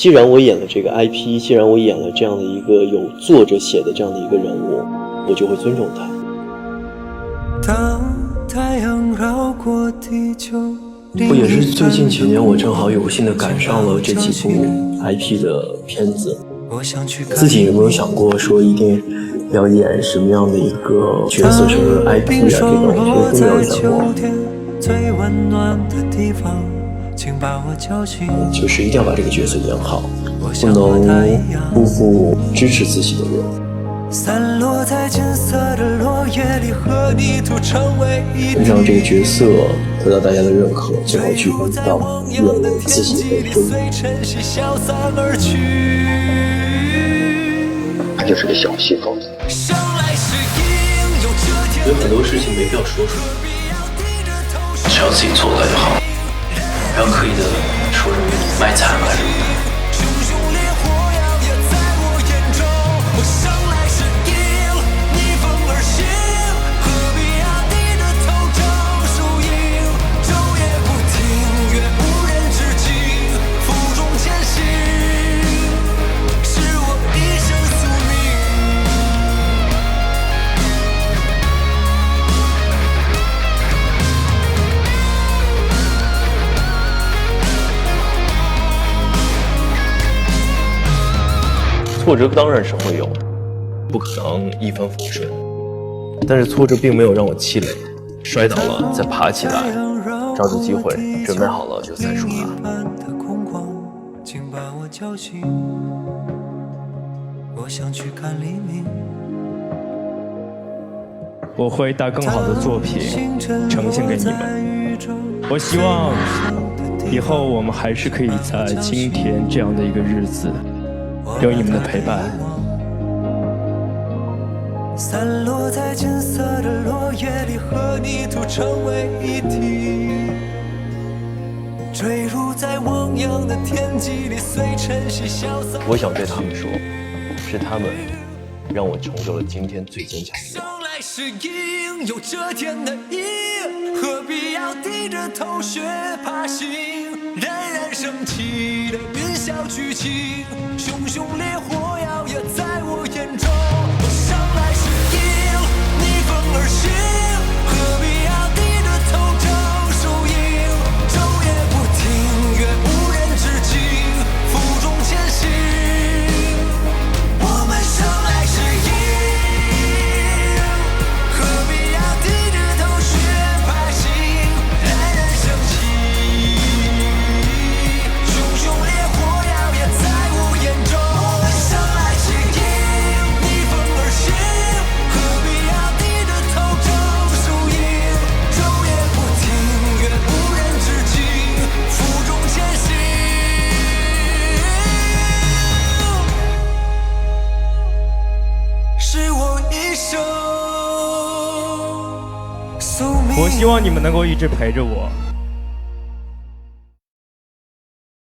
既然我演了这个 IP，既然我演了这样的一个有作者写的这样的一个人物，我就会尊重他。当太阳绕过地球，不也是最近几年，我正好有幸的赶上了这几部 IP 的片子。自己有没有想过说一定要演什么样的一个角色，什么 IP 啊？这种其实都没有想过。就是一定要把这个角色演好，不能辜负支持自己的人。让这个角色得到大家的认可，最后去回到演自己的身他就是个小戏种。所以很多事情没必要说出来，只要自己做出来就好。不要刻意的说什么卖惨啊什么的。挫折当然是会有的，不可能一帆风顺。但是挫折并没有让我气馁，摔倒了再爬起来，抓住机会，准备好了就再出发。我会带更好的作品呈现给你们。我希望以后我们还是可以在今天这样的一个日子。有你们的陪伴。散落在金色的落叶里，和泥土成为一体。坠入在汪洋的天际里，随晨曦潇洒。我想对他们说，是他们让我成就了今天最坚强的。生来是鹰，有这天的鹰，何必要低着头学爬行？冉冉升起的云霄剧情。熊熊烈火摇曳在我眼中，我希望你们能够一直陪着我。